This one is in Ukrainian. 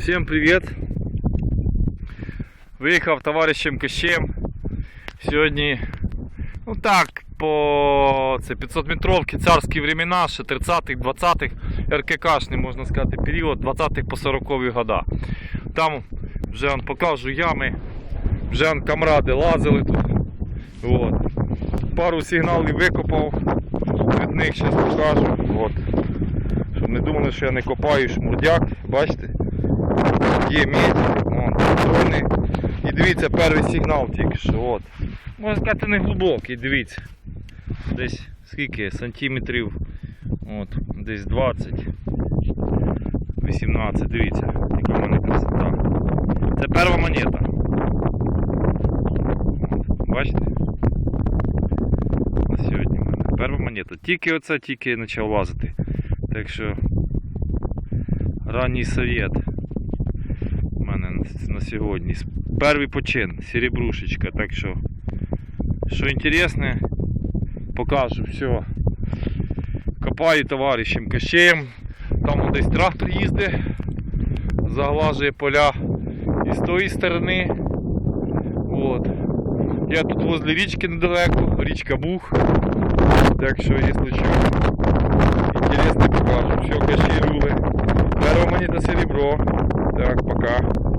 Всем привет! Виїхав товаришем Кощем. Сьогодні, ну так, по це 500 метровки, царські времена, ще 30-х, 20-х, РККшний, можна сказати, період 20-х по 40-ві года. Там вже он покажу ями, вже он камради лазили тут. От. Пару сигналів викопав, від них зараз покажу. От. Щоб не думали, що я не копаю шмурдяк, бачите? Є медь, вон, патрони. І дивіться, перший сигнал тільки що. От. Можна сказати, не глибокий, дивіться. Десь скільки? Сантиметрів. От, десь 20. 18, дивіться, яка в мене красота. Це перша монета. Бачите? На сьогодні в мене перша монета. Тільки оце тільки почав лазити. Так що ранній совет у мене на- сьогодні. Перший почин, серебрушечка. Так що, що інтересне, покажу все. Копаю товаришем Кощеєм. Там десь трактор їздить, заглажує поля і з тої сторони. От. Я тут возле річки недалеко, річка Бух. Так що, якщо що, интересно покажу. Все, каширули. мені монета серебро. Так, пока.